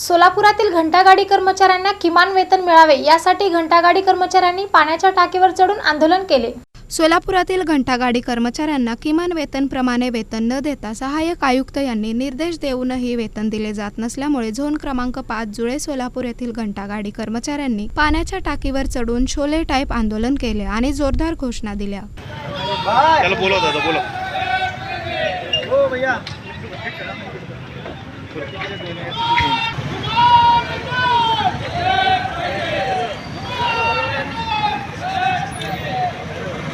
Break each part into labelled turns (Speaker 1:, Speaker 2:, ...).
Speaker 1: सोलापुरातील घंटागाडी कर्मचाऱ्यांना किमान वेतन मिळावे यासाठी घंटागाडी कर्मचाऱ्यांनी पाण्याच्या टाकीवर चढून आंदोलन केले. सोलापुरातील घंटागाडी कर्मचाऱ्यांना किमान वेतनप्रमाणे वेतन न देता सहाय्यक आयुक्त यांनी निर्देश देऊनही वेतन दिले जात नसल्यामुळे झोन क्रमांक पाच जुळे सोलापूर येथील घंटागाडी कर्मचाऱ्यांनी पाण्याच्या टाकीवर चढून शोले टाईप आंदोलन केले आणि जोरदार घोषणा दिल्या.
Speaker 2: त्याला बोलव दादा बोलव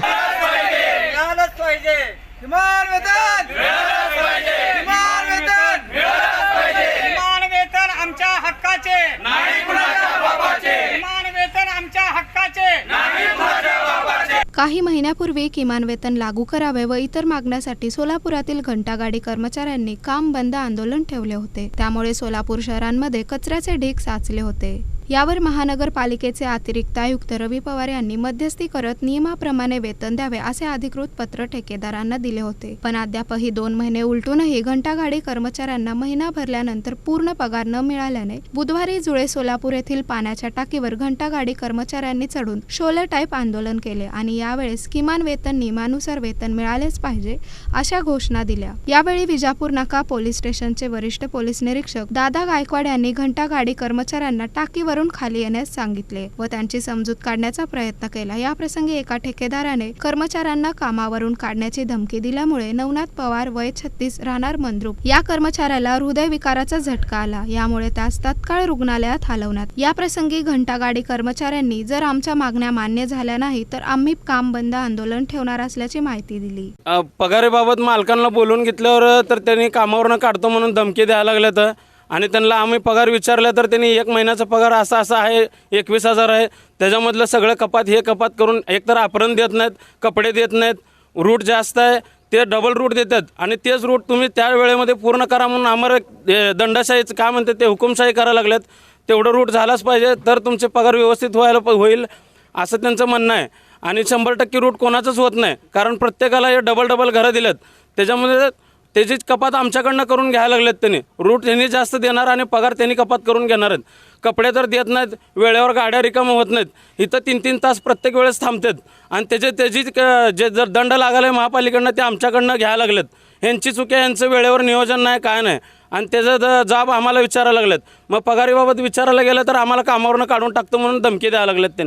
Speaker 3: हो भैया मिळालंच पाहिजे किमान वेतन किमान वेतन किमान वेतन आमच्या हक्काचे किमान वेतन आमच्या हक्काचे
Speaker 1: काही महिन्यापूर्वी किमान वेतन लागू करावे व इतर मागण्यासाठी सोलापुरातील घंटागाडी कर्मचाऱ्यांनी काम बंद आंदोलन ठेवले होते. त्यामुळे सोलापूर शहरांमध्ये कचऱ्याचे ढीग साचले होते. यावर महानगरपालिकेचे अतिरिक्त आयुक्त रवी पवार यांनी मध्यस्थी करत नियमाप्रमाणे वेतन द्यावे असे अधिकृत पत्र ठेकेदारांना दिले होते. पण अद्यापही दोन महिने उलटूनही घंटागाडी कर्मचाऱ्यांना महिना भरल्यानंतर पूर्ण पगार न मिळाल्याने बुधवारी जुळे सोलापूर येथील पाण्याच्या टाकीवर घंटागाडी कर्मचाऱ्यांनी चढून शोले टाईप आंदोलन केले आणि यावेळेस किमान वेतन नियमानुसार वेतन मिळालेच पाहिजे अशा घोषणा दिल्या. यावेळी विजापूर नाका पोलीस स्टेशनचे वरिष्ठ पोलीस निरीक्षक दादा गायकवाड यांनी घंटागाडी कर्मचाऱ्यांना टाकीवर टाकीवरून खाली येण्यास सांगितले व त्यांची समजूत काढण्याचा प्रयत्न केला. या प्रसंगी एका ठेकेदाराने कर्मचाऱ्यांना कामावरून काढण्याची धमकी दिल्यामुळे नवनाथ पवार वय छत्तीस राहणार मंद्रुप या कर्मचाऱ्याला हृदयविकाराचा झटका आला. यामुळे त्यास तत्काळ रुग्णालयात हलवण्यात या प्रसंगी घंटागाडी कर्मचाऱ्यांनी जर आमच्या मागण्या मान्य झाल्या नाही तर आम्ही काम बंद आंदोलन ठेवणार असल्याची माहिती दिली.
Speaker 4: अ, मालकांना बोलून घेतल्यावर तर त्यांनी कामावरनं काढतो म्हणून धमकी द्यायला लागल्या तर आणि त्यांना आम्ही पगार विचारला तर त्यांनी एक महिन्याचा पगार असा असा आहे एकवीस हजार आहे. त्याच्यामधलं सगळं कपात हे कपात करून एकतर आपरण देत नाहीत कपडे देत नाहीत रूट जास्त आहे ते डबल रूट देतात. आणि तेच रूट तुम्ही त्या वेळेमध्ये पूर्ण करा म्हणून आम्हाला दंडशाहीचं काय म्हणते ते हुकुमशाही करायला लागल्यात तेवढं रूट झालाच पाहिजे तर तुमचे पगार व्यवस्थित व्हायला प- होईल असं त्यांचं म्हणणं आहे. आणि शंभर टक्के रूट कोणाचंच होत नाही कारण प्रत्येकाला हे डबल डबल घरं दिलेत. त्याच्यामध्ये त्याचीच कपात आमच्याकडनं करून घ्यायला लागलेत त्यांनी. रूट त्यांनी जास्त देणार आणि पगार त्यांनी कपात करून घेणार आहेत. कपडे तर देत नाहीत वेळेवर गाड्या रिकाम होत नाहीत. इथं तीन तीन तास प्रत्येक वेळेस थांबतात. आणि त्याचे त्याची जे जर दंड लागायला आहे महापालिकेकडनं ते आमच्याकडनं घ्यायला लागलेत. ह्यांची चुकी यांचं वेळेवर नियोजन नाही काय नाही. आणि त्याचं ज- जाब आम्हाला विचारायला लागलेत. मग पगारीबाबत विचारायला गेलं तर आम्हाला कामावरनं काढून टाकतो म्हणून धमकी द्यायला लागलेत त्यांनी.